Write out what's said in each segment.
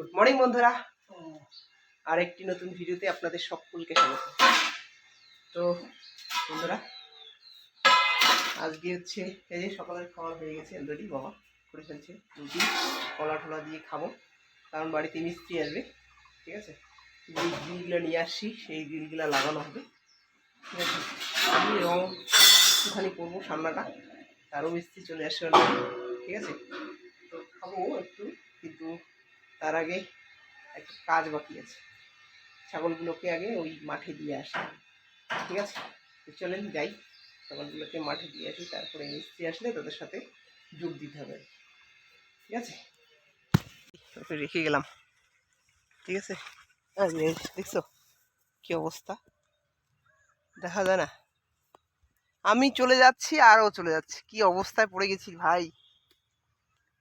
Good morning বন্ধুরা। আর একটি নতুন ভিডিওতে আপনাদের সকলকে স্বাগত। তো বন্ধুরা আজকে হচ্ছে এই যে সকালের খাবার হয়ে গেছে অলরেডি বাবা করে ফেলছে রুটি কলা টলা দিয়ে খাব কারণ বাড়িতে মিস্ত্রি আসবে ঠিক আছে? যে গ্রিলগুলো নিয়ে আসছি সেই গ্রিলগুলো লাগানো হবে ঠিক আছে? আমি রং একটুখানি করব সামনাটা তারও মিস্ত্রি চলে আসবে ঠিক আছে? তো খাব একটু কিন্তু তার আগে একটা কাজ বাকি আছে। ছাগলগুলোকে আগে ওই মাঠে দিয়ে আসি। ঠিক আছে? চলেন যাই। ছাগলগুলোকে মাঠে দিয়ে আসি, তারপরে মিস্ত্রি আসলে তাদের সাথে যোগ দিতে হবে। ঠিক আছে? রেখে গেলাম। ঠিক আছে? দেখছ কি অবস্থা? দেখা যায় না। আমি চলে যাচ্ছি আরও চলে যাচ্ছি। কি অবস্থায় পড়ে গেছি ভাই?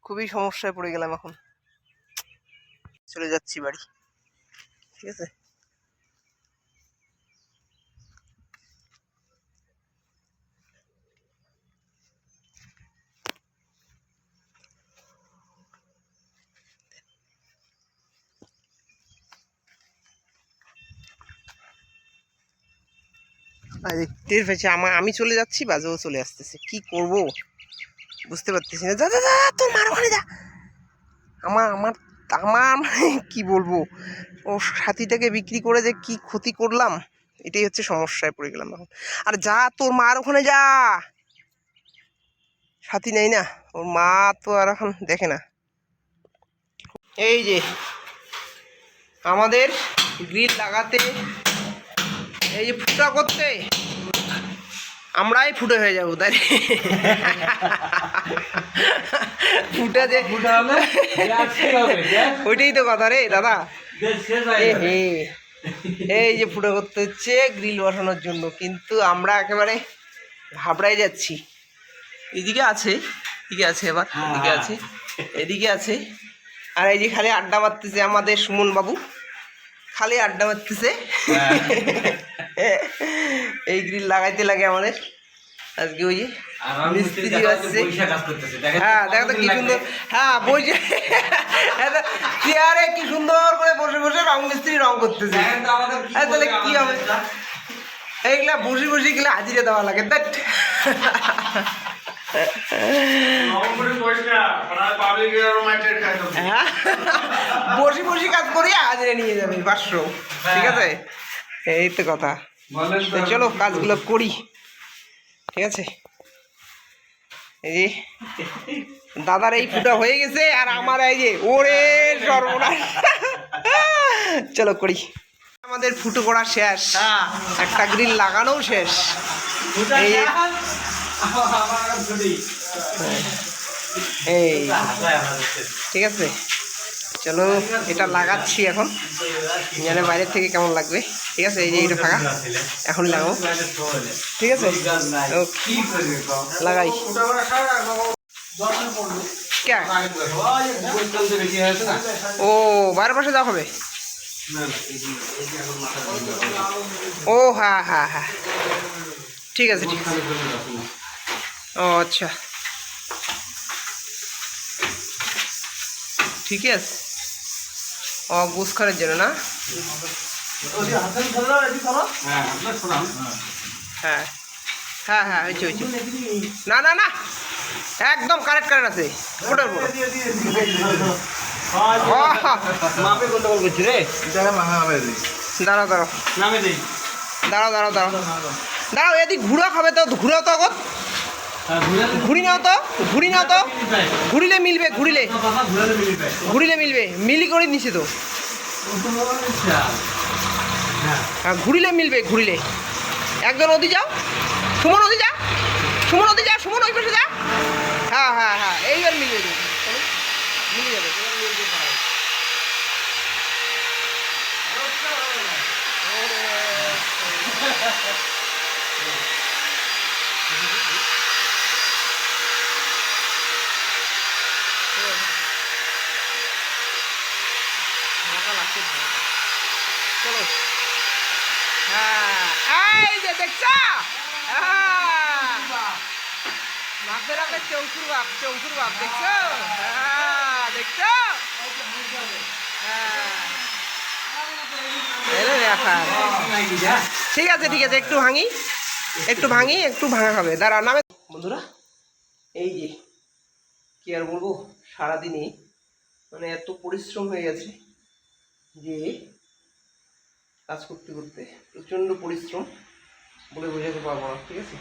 খুবই সমস্যায় পড়ে গেলাম এখন। চলে যাচ্ছি বাড়ি। ঠিক আছে? টের পেয়েছি আমার আমি চলে যাচ্ছি বাজেও চলে আসতেছে। কি করব? বুঝতে পারতেছি না। যা যা যা, তোর মার, ওখানে যা। আমার আমার আমার মানে কি বলব? ও সাথীটাকে বিক্রি করে যে কি ক্ষতি করলাম, এটাই হচ্ছে সমস্যায় পড়ে গেলাম এখন। আর যা, তোর মার ওখানে যা! সাথী নেই না, ওর মা তো আর এখন দেখে না। এই যে, আমাদের গ্রিল লাগাতে, এই যে ফুটা করতে আমরাই ফুটে হয়ে যাব তাই ফুটা যে ওইটাই তো কথা রে দাদা। এই যে ফুটো করতে হচ্ছে গ্রিল বসানোর জন্য কিন্তু আমরা একেবারে ঘাবড়াই যাচ্ছি। এদিকে আছে এদিকে আছে এবার এদিকে আছে এদিকে আছে। আর এই যে খালি আড্ডা মারতেছে আমাদের সুমন বাবু খালি আড্ডা মারতেছে। এই গ্রিল লাগাইতে লাগে আমাদের। আজকে ওই যে মিস্ত্রি আসছে। হ্যাঁ দেখো তো কি সুন্দর। হ্যাঁ বসে চেয়ারে কি সুন্দর করে বসে বসে রং মিস্ত্রি রং করতেছে। হ্যাঁ তাহলে কি হবে? এইগুলা বসে বসে গেলে হাজিরে দেওয়া লাগে দেখ। হ্যাঁ। বসে বসে কাজ করি হাজিরে নিয়ে যাবে পাঁচশো। ঠিক আছে? এই তো কথা। চলো কাজগুলো করি। ঠিক আছে? এই যে দাদার এই ফুটা হয়ে গেছে আর আমার এই যে ওরে সর্বনাশ। চলো করি। আমাদের ফুটো করা শেষ। একটা গ্রিল লাগানোও শেষ। এই এই। ঠিক আছে? চলো, এটা লাগাচ্ছি এখন। জানে বাইরের থেকে কেমন লাগবে। ঠিক আছে, এই যে এটা ফাঁকা। এখন লাগাবো। ঠিক আছে? লাগাই। ও বাইরের পাশে যাওয়া হবে? ও হ্যাঁ হ্যাঁ হ্যাঁ ঠিক আছে ঠিক আছে। ও আচ্ছা। ঠিক আছে। ও গুসখানের জন্য না? হ্যাঁ হ্যাঁ। হ্যাঁ হয়েছে হয়েছে। না না না। একদম কারেক্ট কারেক্ট আছে। ওটার উপর। দাঁড়াও দাঁড়াও। দাঁড়াও দাঁড়াও দাঁড়াও। দাঁড়াও এদিক ঘুরা খাবে তো ঘুরাও তো আগত। ঘুরি নাও তো ঘুরি নাও তো। ঘুরিলে মিলবে ঘুরিলে। ঘুরিলে মিলবে মিলি করে নিছে তো। হ্যাঁ ঘুরিলে মিলবে ঘুরিলে। একজন ওদি যাও। সুমন ওদি যা। সুমন ওদি যা সুমন ওই পাশে যা। হ্যাঁ হ্যাঁ হ্যাঁ এইবার চলো মিলে যাবে এবার মিলবে দাঁড়াও। ধাক্কা লাগছে ধাক্কা। চলো হ্যাঁ এই যে চৌকুর বাপ চৌকুর বাপ দেখছ? দেখছ? ঠিক আছে ঠিক আছে, একটু ভাঙি। একটু ভাঙি, একটু ভাঙা হবে। দাঁড়া নামে বন্ধুরা, এই যে, কি আর বলব সারাদিনে মানে এত পরিশ্রম হয়ে গেছে যে কাজ করতে করতে প্রচণ্ড পরিশ্রম। বলে বোঝাতে পারব না, ঠিক আছে?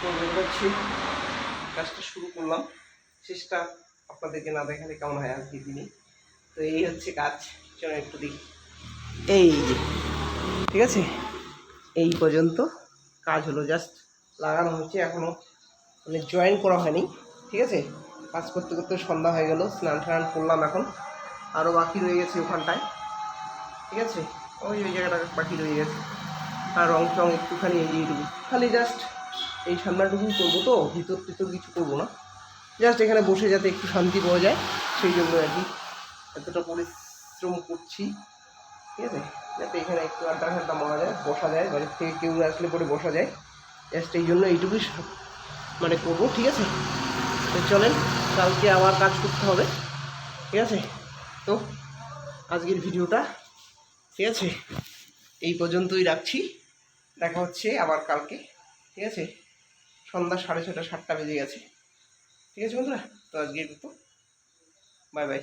তো হচ্ছে কাজটা শুরু করলাম, শেষটা আপনাদেরকে না দেখালে কেমন হয় আজকের দিনে? তো এই হচ্ছে কাজ চলো একটু দেখি। এই যে, ঠিক আছে? এই পর্যন্ত কাজ হলো, জাস্ট লাগানো হচ্ছে এখনও মানে জয়েন করা হয়নি, ঠিক আছে? কাজ করতে করতে সন্ধ্যা হয়ে গেল, স্নান টান করলাম এখন। আরও বাকি রয়ে গেছে ওখানটায়, ঠিক আছে? ওই ওই জায়গাটা বাকি রয়ে গেছে। আর রং টং একটুখানি এই দেবো। খালি জাস্ট এই সামনাটুকুই করব তো, ভিতর টিতর কিছু করব না। জাস্ট এখানে বসে যাতে একটু শান্তি পাওয়া যায়, সেই জন্য আর কি এতটা পরিশ্রম করছি। ঠিক আছে? যাতে এখানে একটু আড্ডা ফাড্ডা মারা যায়, বসা যায় বাড়ির থেকে কেউ আসলে পরে বসা যায়। জাস্ট এই জন্য এইটুকুই মানে করব, ঠিক আছে? তো চলেন, কালকে আবার কাজ করতে হবে। ঠিক আছে? তো আজকের ভিডিওটা, ঠিক আছে? এই পর্যন্তই রাখছি। দেখা হচ্ছে আবার কালকে, ঠিক আছে? সন্ধ্যা সাড়ে ছটা সাতটা বেজে গেছে। ঠিক আছে বন্ধুরা? তো আজকে কিন্তু বাই বাই।